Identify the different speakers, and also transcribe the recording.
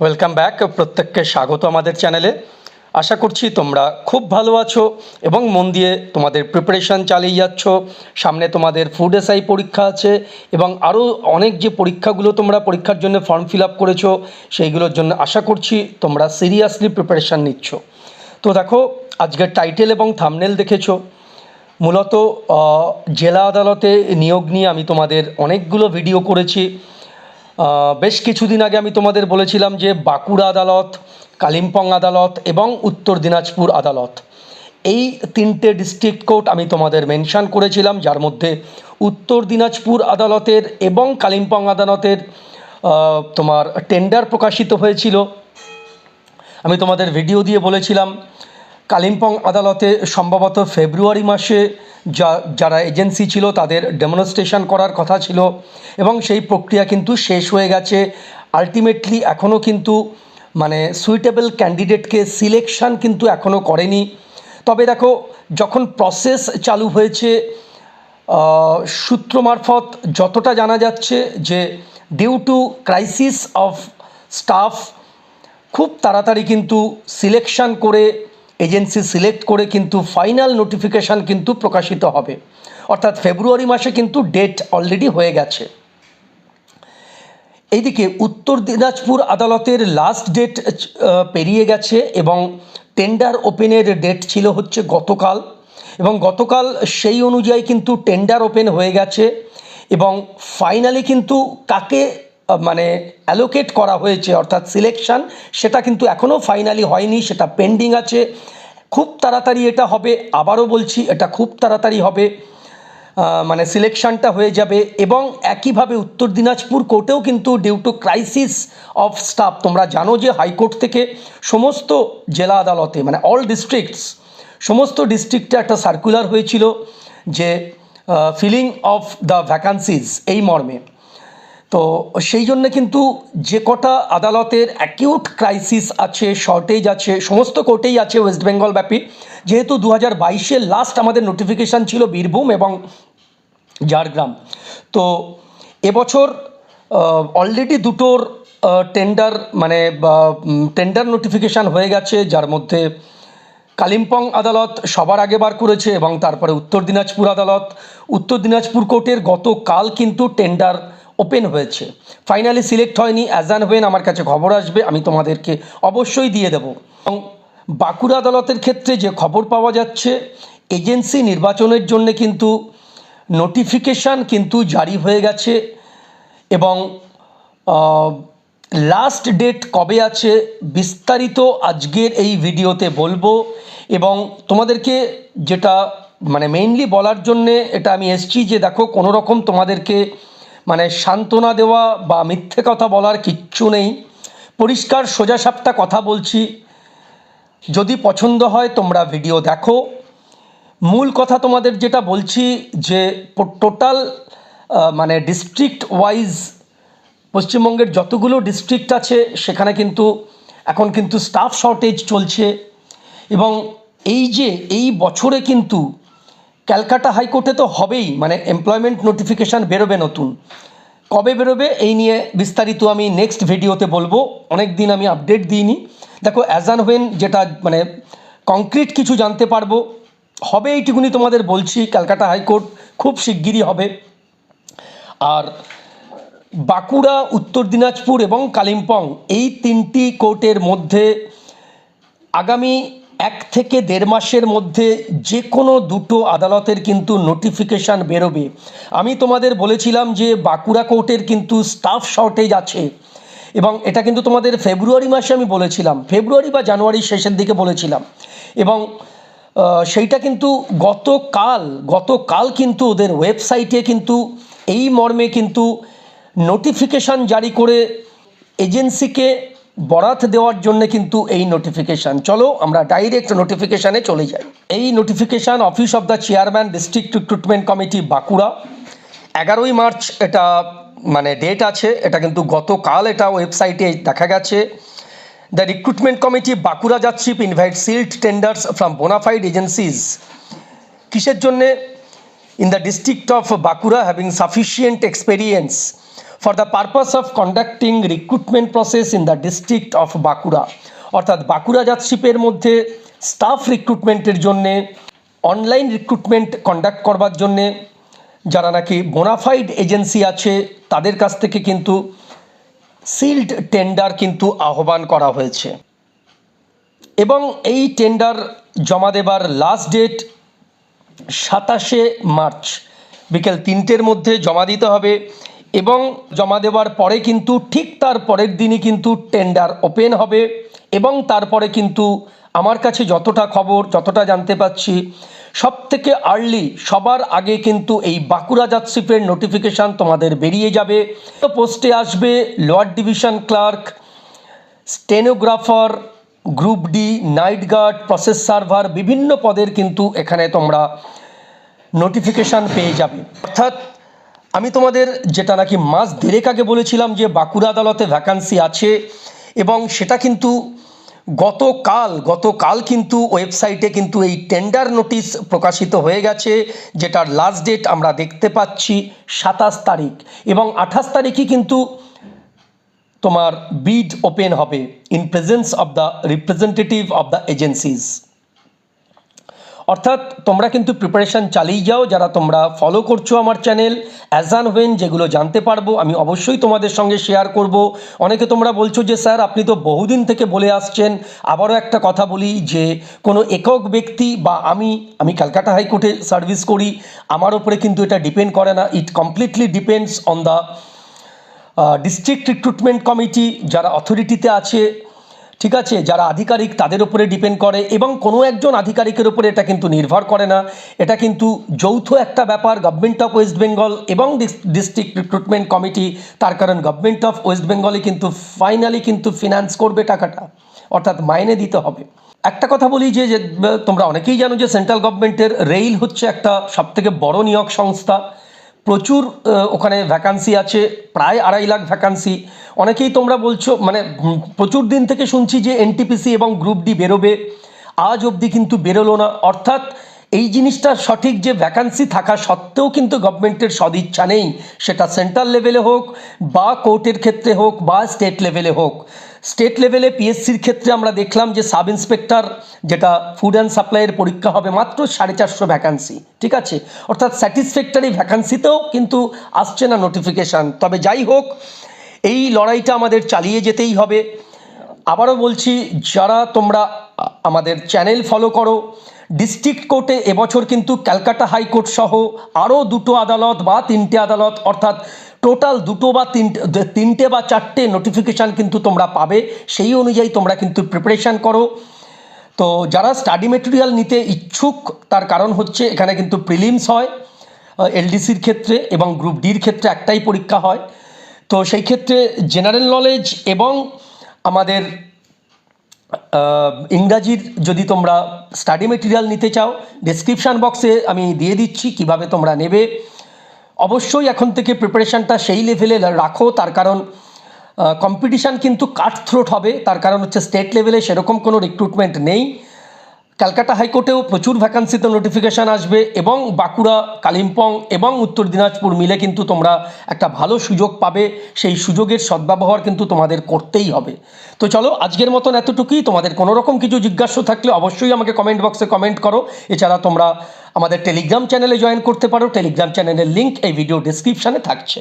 Speaker 1: Welcome back প্রত্যেককে স্বাগত আমাদের চ্যানেলে। আশা করছি তোমরা খুব ভালো আছো এবং মন দিয়ে তোমাদের প্রিপারেশান চালিয়ে যাচ্ছ। সামনে তোমাদের ফুড এসআই পরীক্ষা আছে এবং আরও অনেক যে পরীক্ষাগুলো তোমরা পরীক্ষার জন্য ফর্ম ফিল আপ করেছ, সেইগুলোর জন্য আশা করছি তোমরা সিরিয়াসলি প্রিপারেশান নিচ্ছ। তো দেখো আজকের টাইটেল এবং থামনেল দেখেছ। মূলত জেলা আদালতে নিয়োগ নিয়ে আমি তোমাদের অনেকগুলো ভিডিও করেছি। বেশ কিছুদিন আগে আমি তোমাদের বলেছিলাম যে বাঁকুড়া আদালত, কালিম্পং আদালত এবং উত্তর দিনাজপুর আদালত। এই তিনটে ডিস্ট্রিক্ট কোর্ট আমি তোমাদের মেনশন করেছিলাম, যার মধ্যে উত্তর দিনাজপুর আদালতের এবং কালিম্পং আদালতের তোমার টেন্ডার প্রকাশিত হয়েছিল। আমি তোমাদের ভিডিও দিয়ে বলেছিলাম কালিম্পং আদালতে সম্ভবত ফেব্রুয়ারি মাসে যা, যারা এজেন্সি ছিল তাদের ডেমনস্ট্রেশন করার কথা ছিল এবং সেই প্রক্রিয়া কিন্তু শেষ হয়ে গেছে। আলটিমেটলি এখনও কিন্তু মানে সুইটেবল ক্যান্ডিডেটকে সিলেকশন কিন্তু এখনও করেনি। তবে দেখো, যখন প্রসেস চালু হয়েছে সূত্র মারফত যতটা জানা যাচ্ছে যে due to crisis of staff খুব তাড়াতাড়ি কিন্তু সিলেকশন করে এজেন্সি সিলেক্ট করে কিন্তু ফাইনাল নোটিফিকেশান কিন্তু প্রকাশিত হবে। অর্থাৎ ফেব্রুয়ারি মাসে কিন্তু ডেট অলরেডি হয়ে গেছে। এইদিকে উত্তর দিনাজপুর আদালতের লাস্ট ডেট পেরিয়ে গেছে এবং টেন্ডার ওপেনের ডেট ছিল হচ্ছে গতকাল এবং গতকাল সেই অনুযায়ী কিন্তু টেন্ডার ওপেন হয়ে গেছে এবং ফাইনালি কিন্তু কাকে মানে অ্যালোকেট করা হয়েছে, অর্থাৎ সিলেকশন সেটা কিন্তু এখনও ফাইনালি হয়নি, সেটা পেন্ডিং আছে। খুব তাড়াতাড়ি এটা হবে, আবারও বলছি, এটা খুব তাড়াতাড়ি হবে। মানে সিলেকশনটা হয়ে যাবে এবং একইভাবে উত্তর দিনাজপুর কোর্টেও কিন্তু due to crisis of staff তোমরা জানো যে হাইকোর্ট থেকে সমস্ত জেলা আদালতে মানে অল ডিস্ট্রিক্টস সমস্ত ডিস্ট্রিক্টে একটা সার্কুলার হয়েছিল যে ফিলিং অফ দ্য ভ্যাকান্সিজ এই মর্মে। তো সেই জন্য কিন্তু যে কটা আদালতের অ্যাকিউট ক্রাইসিস আছে শর্টেজ আছে, সমস্ত কোর্টেই আছে ওয়েস্ট বেঙ্গল ব্যাপী। যেহেতু দু হাজার বাইশের লাস্ট আমাদের নোটিফিকেশান ছিল বীরভূম এবং ঝাড়গ্রাম। তো এবছর অলরেডি দুটোর টেন্ডার মানে টেন্ডার নোটিফিকেশান হয়ে গেছে, যার মধ্যে কালিম্পং আদালত সবার আগে বার করেছে এবং তারপরে উত্তর দিনাজপুর আদালত। উত্তর দিনাজপুর কোর্টের গতকাল কিন্তু টেন্ডার ওপেন হয়েছে। ফাইনালি সিলেক্ট হয়নি অ্যাজান হোয়েন আমার কাছে খবর আসবে, আমি তোমাদেরকে অবশ্যই দিয়ে দেবো। এবং বাঁকুড়া আদালতের ক্ষেত্রে যে খবর পাওয়া যাচ্ছে, এজেন্সি নির্বাচনের জন্য কিন্তু নোটিফিকেশান কিন্তু জারি হয়ে গেছে এবং লাস্ট ডেট কবে আছে বিস্তারিত আজকের এই ভিডিওতে বলব। এবং তোমাদেরকে যেটা মানে মেইনলি বলার জন্যে এটা আমি এসছি যে দেখো কোনো রকম তোমাদেরকে মানে সান্ত্বনা দেওয়া বা মিথ্যে কথা বলার কিচ্ছু নেই। পরিষ্কার সোজাসাপটা কথা বলছি। যদি পছন্দ হয় তোমরা ভিডিও দেখো। মূল কথা তোমাদের যেটা বলছি যে টোটাল মানে ডিস্ট্রিক্ট ওয়াইজ পশ্চিমবঙ্গের যতগুলো ডিস্ট্রিক্ট আছে, সেখানে কিন্তু, এখন কিন্তু স্টাফ শর্টেজ চলছে। এবং এই যে, এই বছরে কিন্তু ক্যালকাটা হাইকোর্টে তো হবেই মানে এমপ্লয়মেন্ট নোটিফিকেশান বেরোবে নতুন। কবে বেরোবে এই নিয়ে বিস্তারিত আমি নেক্সট ভিডিওতে বলব। অনেক দিন আমি আপডেট দিইনি। দেখো অ্যাজান হোয়েন যেটা মানে কংক্রিট কিছু জানতে পারব, হবে এইটুকুনি তোমাদের বলছি, ক্যালকাটা হাইকোর্ট খুব শিগগিরই হবে। আর বাঁকুড়া, উত্তর দিনাজপুর এবং কালিম্পং এই তিনটি কোর্টের মধ্যে আগামী এক থেকে দেড় মাসের মধ্যে যে কোনো দুটো আদালতের কিন্তু নোটিফিকেশান বেরোবে। আমি তোমাদের বলেছিলাম যে বাঁকুড়া কোর্টের কিন্তু স্টাফ শর্টেজ আছে এবং এটা কিন্তু তোমাদের ফেব্রুয়ারি মাসে আমি বলেছিলাম। ফেব্রুয়ারি বা জানুয়ারির শেষের দিকে বলেছিলাম। এবং সেইটা কিন্তু গতকাল গতকাল কিন্তু ওদের ওয়েবসাইটে কিন্তু এই মর্মে কিন্তু নোটিফিকেশান জারি করে এজেন্সিকে বরাত দেওয়ার জন্য কিন্তু এই নোটিফিকেশান চলো আমরা ডাইরেক্ট নোটিফিকেশানে চলে যাই। এই notification office of the chairman district recruitment committee Bankura. এগারোই মার্চ এটা মানে ডেট আছে, এটা কিন্তু গতকাল এটা ওয়েবসাইটে দেখা গেছে। The recruitment committee Bankura যাচ্ছিপ invite sealed tenders from bona fide agencies কিসের জন্যে? In the district of Bankura having sufficient experience for the purpose of conducting recruitment process in the district of Bankura অর্থাৎ বাঁকুড়া জাতশিপের মধ্যে স্টাফ রিক্রুটমেন্টের জন্যে online recruitment conduct করবার জন্যে যারা নাকি bona fide agency আছে, তাদের কাছ থেকে কিন্তু সিল্ড টেন্ডার কিন্তু আহ্বান করা হয়েছে। এবং এই টেন্ডার জমা দেবার লাস্ট ডেট সাতাশে মার্চ, বিকেল তিনটের মধ্যে জমা দিতে হবে। এবং জমা দেওয়ার পরে কিন্তু ঠিক তার পরের দিনই কিন্তু টেন্ডার ওপেন হবে এবং তারপরে কিন্তু আমার কাছে যতটা খবর, যতটা জানতে পাচ্ছি সব থেকে আর্লি সবার আগে কিন্তু এই বাঁকুড়া যাত্রীপের নোটিফিকেশান তোমাদের বেরিয়ে যাবে। তো পোস্টে আসবে lower division clerk stenographer group D night guard process server বিভিন্ন পদের কিন্তু এখানে তোমরা নোটিফিকেশান পেয়ে যাবে। অর্থাৎ আমি তোমাদের যেটা নাকি মাস দেড়েক আগে বলেছিলাম যে বাঁকুড়া আদালতে ভ্যাকান্সি আছে এবং সেটা কিন্তু গতকাল গতকাল কিন্তু ওয়েবসাইটে কিন্তু এই টেন্ডার নোটিশ প্রকাশিত হয়ে গেছে, যেটার লাস্ট ডেট আমরা দেখতে পাচ্ছি সাতাশ তারিখ এবং আঠাশ তারিখই কিন্তু তোমার বিড ওপেন হবে in presence of the representative of the agencies অর্থাৎ তোমরা কিন্তু প্রিপারেশান চালিয়ে যাও, যারা তোমরা ফলো করছ আমার চ্যানেল অ্যাজ অ্যান হোয়েন যেগুলো জানতে পারব, আমি অবশ্যই তোমাদের সঙ্গে শেয়ার করব। অনেকে তোমরা বলছো যে, স্যার, আপনি তো বহুদিন থেকে বলে আসছেন। আবারও একটা কথা বলি যে, কোনো একক ব্যক্তি বা আমি আমি ক্যালকাটা হাইকোর্টে সার্ভিস করি, আমার ওপরে কিন্তু এটা ডিপেন্ড করে না। It completely depends on the district recruitment committee যারা অথরিটিতে আছে। ঠিক আছে, যারা আধিকারিক তাদের উপরে ডিপেন্ড করে এবং কোনো একজন আধিকারিকের উপরে এটা কিন্তু নির্ভর করে না। এটা কিন্তু যৌথ একটা ব্যাপার গভর্নমেন্ট অফ ওয়েস্ট বেঙ্গল এবং ডিস্ট্রিক্ট রিক্রুটমেন্ট কমিটি তার কারণ গভর্নমেন্ট অফ ওয়েস্ট বেঙ্গলই কিন্তু ফাইনালি কিন্তু ফিনান্স করবে টাকাটা, অর্থাৎ মাইনে দিতে হবে। একটা কথা বলি যে তোমরা অনেকেই জানো যে সেন্ট্রাল গভর্নমেন্টের রেইল হচ্ছে একটা সবথেকে বড় নিয়োগ সংস্থা। প্রচুর ওখানে ভ্যাকান্সি আছে, প্রায় আড়াই লাখ ভ্যাকান্সি অনেকেই তোমরা বলছো মানে প্রচুর দিন থেকে শুনছি যে এনটিপিসি এবং গ্রুপ ডি বেরোবে। আজ অবধি কিন্তু বেরোলো না। অর্থাৎ এই জিনিসটা সঠিক যে ভ্যাকান্সি থাকা সত্ত্বেও কিন্তু গভর্নমেন্টের সদিচ্ছা নেই। সেটা সেন্ট্রাল লেভেলে হোক বা কোর্টের ক্ষেত্রে হোক বা স্টেট লেভেলে হোক। স্টেট লেভেলে পিএসসির ক্ষেত্রে আমরা দেখলাম যে সাব ইন্সপেক্টর যেটা ফুড অ্যান্ড সাপ্লাইয়ের পরীক্ষা হবে মাত্র সাড়ে চারশো ভ্যাকান্সি ঠিক আছে? অর্থাৎ স্যাটিসফ্যাক্টরি ভ্যাকান্সিতেও কিন্তু আসছে না নোটিফিকেশান তবে যাই হোক, এই লড়াইটা আমাদের চালিয়ে যেতেই হবে। আবারও বলছি, যারা তোমরা আমাদের চ্যানেল ফলো করো ডিস্ট্রিক্ট কোর্টে এবছর কিন্তু ক্যালকাটা হাইকোর্ট সহ আরও দুটো আদালত বা তিনটে আদালত, অর্থাৎ টোটাল দুটো বা তিনটে তিনটে বা চারটে নোটিফিকেশান কিন্তু তোমরা পাবে। সেই অনুযায়ী তোমরা কিন্তু প্রিপারেশান করো। তো যারা স্টাডি মেটেরিয়াল নিতে ইচ্ছুক, তার কারণ হচ্ছে এখানে কিন্তু প্রিলিমস হয় এলডিসির ক্ষেত্রে এবং গ্রুপ ডির ক্ষেত্রে একটাই পরীক্ষা হয়। তো সেই ক্ষেত্রে জেনারেল নলেজ এবং আমাদের ইংরাজির যদি তোমরা স্টাডি মেটেরিয়াল নিতে চাও ডেসক্রিপশান বক্সে আমি দিয়ে দিচ্ছি কীভাবে তোমরা নেবে। অবশ্যই এখন থেকে প্রিপারেশানটা সেই লেভেলে রাখো। তার কারণ কম্পিটিশান কিন্তু কাট থ্রোট হবে। তার কারণ হচ্ছে স্টেট লেভেলে সেরকম কোনো রিক্রুটমেন্ট নেই। ক্যালকাটা হাইকোর্টেও প্রচুর ভ্যাকান্সিতে নোটিফিকেশান আসবে এবং বাঁকুড়া, কালিম্পং এবং উত্তর দিনাজপুর মিলে কিন্তু তোমরা একটা ভালো সুযোগ পাবে। সেই সুযোগের সদ্ব্যবহার কিন্তু তোমাদের করতেই হবে। তো চলো, আজকের মতন এতটুকুই। তোমাদের কোনো রকম কিছু জিজ্ঞাসা থাকলে অবশ্যই আমাকে কমেন্ট বক্সে কমেন্ট করো। এছাড়া তোমরা আমাদের টেলিগ্রাম চ্যানেলে জয়েন করতে পারো। টেলিগ্রাম চ্যানেলের লিঙ্ক এই ভিডিও ডিসক্রিপশানে থাকছে।